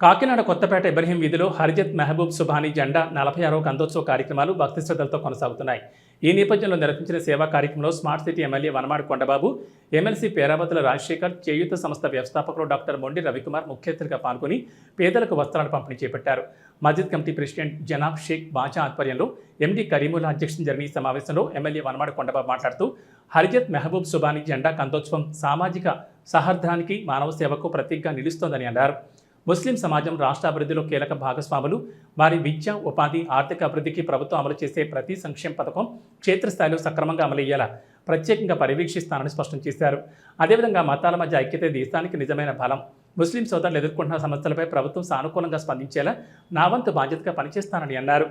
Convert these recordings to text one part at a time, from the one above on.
కాకినాడ కొత్తపేట ఇబ్రహీం వీధిలో హరిజత్ మెహబూబ్ సుబానీ జెండా నలభై ఆరవ గంధోత్సవ కార్యక్రమాలు భక్తి శ్రద్ధలతో కొనసాగుతున్నాయి. ఈ నేపథ్యంలో నిర్వహించిన సేవా కార్యక్రమంలో smart city MLA Vanamadi Kondababu MLC Perabathula Rajasekhar చేయూత సంస్థ వ్యవస్థాపకులు డాక్టర్ మొండి రవికుమార్ ముఖ్య అతిథిగా పాల్గొని పేదలకు వస్త్రాలు పంపిణీ చేపట్టారు. మస్జిద్ కమిటీ ప్రెసిడెంట్ జనాబ్ షేక్ బాచా ఆధ్వర్యంలో ఎండి కరీముల్లా అధ్యక్షతన జరిగిన ఈ సమావేశంలో ఎమ్మెల్యే వనమాడి కొండబాబు మాట్లాడుతూ హరిజత్ మెహబూబ్ సుబానీ జెండా కందోత్సవం సామాజిక సహర్థానికి మానవ సేవకు ప్రతీకగా నిలుస్తోందని అన్నారు. ముస్లిం సమాజం రాష్ట్ర అభివృద్ధిలో కీలక భాగస్వాములు. వారి విద్య ఉపాధి ఆర్థిక అభివృద్ధికి ప్రభుత్వం అమలు చేసే ప్రతి సంక్షేమ పథకం క్షేత్రస్థాయిలో సక్రమంగా అమలయ్యేలా ప్రత్యేకంగా పర్యవేక్షిస్తానని స్పష్టం చేశారు. అదేవిధంగా మతాల మధ్య ఐక్యత దేశానికి నిజమైన బలం. ముస్లిం సోదరులు ఎదుర్కొంటున్న సమస్యలపై ప్రభుత్వం సానుకూలంగా స్పందించేలా నా వంతు బాధ్యతగా పనిచేస్తానని అన్నారు.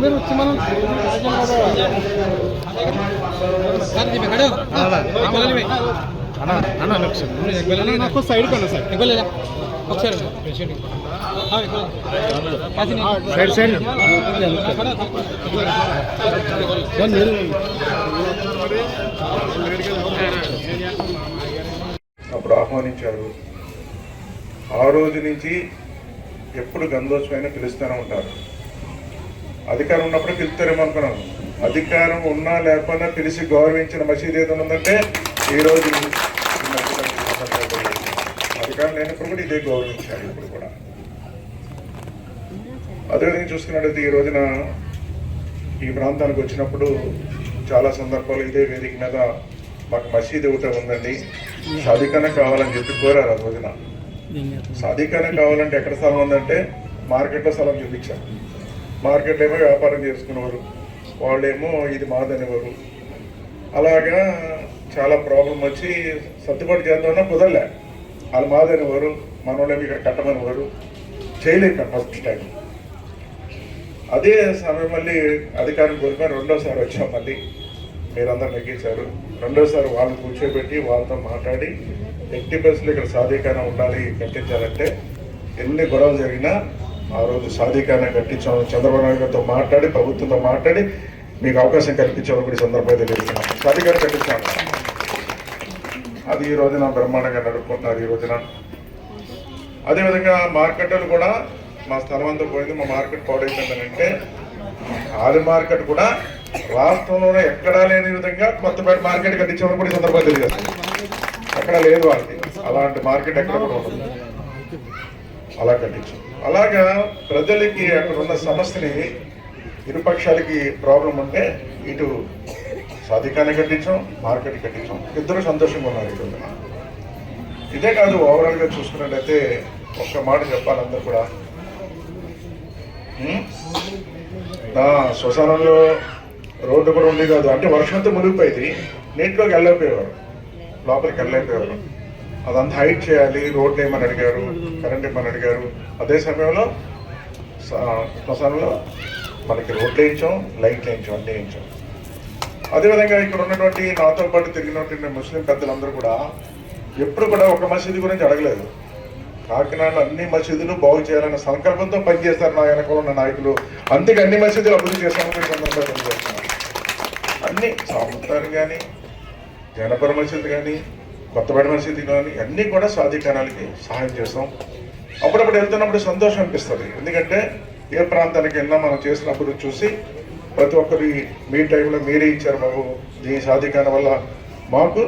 మీరు వచ్చి మనం కదా నాకు సైడ్ కన్నా సార్. Side side. అప్పుడు ఆహ్వానించారు. ఆ రోజు నుంచి ఎప్పుడు గంధోత్సవమైనా పిలుస్తూనే ఉంటారు. అధికారం ఉన్నప్పుడు పిలుస్తారేమో అనుకున్నాను అధికారం ఉన్నా లేకపోయినా పిలిచి గౌరవించిన మసీద్ ఏదో ఉందంటే ఈ రోజు అధికారం లేనప్పుడు కూడా ఇదే గౌరవించాలి ఇప్పుడు కూడా. అదేవిధంగా చూసుకున్నట్టయితే ఈ రోజున ఈ ప్రాంతానికి వచ్చినప్పుడు చాలా సందర్భాలు ఇదే వేదిక మీద మాకు మసీద్ ఒకటే ఉందండి. సాధికారం కావాలని చెప్పి కోరారు ఆ రోజున. సాధికారం కావాలంటే ఎక్కడ స్థలం ఉందంటే మార్కెట్లో స్థలం చూపించారు. మార్కెట్లో ఏమో వ్యాపారం చేసుకునేవారు. వాళ్ళేమో ఇది మాదనేవారు. అలాగా చాలా ప్రాబ్లం వచ్చి సర్దుబాటు చేద్దామన్నా కుదరలే. వాళ్ళు మాదనేవారు మనోళ్ళని ఇక్కడ కట్టమనేవారు చేయలేక ఫస్ట్ టైం అదే సమయం మళ్ళీ అధికారం కోల్పోయి రెండోసారి వచ్చాం మళ్ళీ. మీరందరూ నెగ్గించారు. రెండోసారి వాళ్ళని కూర్చోబెట్టి వాళ్ళతో మాట్లాడి ఎట్టి బస్సులు ఇక్కడ సాధీకరణ ఉండాలి కట్టించాలంటే ఎన్ని గొడవలు జరిగినా ఆ రోజు సాధీకరణ కట్టించాం చంద్రబాబు నాయుడు గారితో మాట్లాడి ప్రభుత్వంతో మాట్లాడి మీకు అవకాశం కల్పించామని కూడా ఈ సందర్భంగా తెలియజేస్తున్నాం సాధికారం కట్టించాం అది ఈ రోజున బ్రహ్మాండంగా నడుపుకుంటున్నారు ఈ రోజున. అదేవిధంగా మార్కెట్లు కూడా మా స్థలం అంతా పోయింది. మా మార్కెట్ పాడైపోయిందని అంటే ఆది మార్కెట్ కూడా రాష్ట్రంలోనే ఎక్కడా లేని విధంగా కొత్తపేట మార్కెట్ కట్టించామని కూడా ఈ సందర్భంగా తెలియజేస్తాను అక్కడ లేదు వాళ్ళకి. అలాంటి మార్కెట్ ఎక్కడ కూడా ఉండదు. అలా కట్టించాం అలాగా ప్రజలకి అక్కడ ఉన్న సమస్యని ఇరుపక్షాలకి ప్రాబ్లం ఉంటే ఇటు సాధికాన్ని కట్టించాం మార్కెట్ కట్టించాం. ఇద్దరు సంతోషంగా ఉన్నారు ఈ ఇదే కాదు ఓవరాల్గా చూసుకున్నట్లయితే ఒక్క మాట చెప్పాలందరూ కూడా. నా శ్మశానంలో రోడ్డు కూడా ఉంది కాదు. అంటే వర్షంతో మునిగిపోయింది. నీటిలోకి వెళ్ళలేకపోయేవారు లోపలికి వెళ్ళలేకపోయేవారు అదంతా హైట్ చేయాలి రోడ్లు ఏమని అడిగారు కరెంట్ ఏమని అడిగారు. అదే సమయంలో శ్మశానంలో మనకి రోడ్లు వేయించాం లైట్లు వేయించాం అన్నీ వేయించాం. అదేవిధంగా ఇక్కడ ఉన్నటువంటి నాతో పాటు తిరిగినటువంటి ముస్లిం పెద్దలందరూ కూడా ఎప్పుడు కూడా ఒక మసీదు గురించి అడగలేదు. కాకినాడలో అన్ని మసీదులు బాగు చేయాలన్న సంకల్పంతో పనిచేస్తారు నా వెనకాల ఉన్న నాయకులు. అందుకే అన్ని మసీదులు అభివృద్ధి చేస్తామని సందర్భంగా తెలియజేస్తున్నాను. అన్ని సాముతారు కానీ జనపర మసీదు కానీ కొత్తపేట మసీదు కానీ అన్నీ కూడా సాధికారాలకి సహాయం చేస్తాం అప్పుడప్పుడు వెళ్తున్నప్పుడు సంతోషం అనిపిస్తుంది. ఎందుకంటే ఏ ప్రాంతానికి వెళ్ళినా మనం చేసినప్పుడు చూసి ప్రతి ఒక్కరి మీ టైంలో మీరే ఇచ్చారు బాబు దీని సాధికారం వల్ల మాకు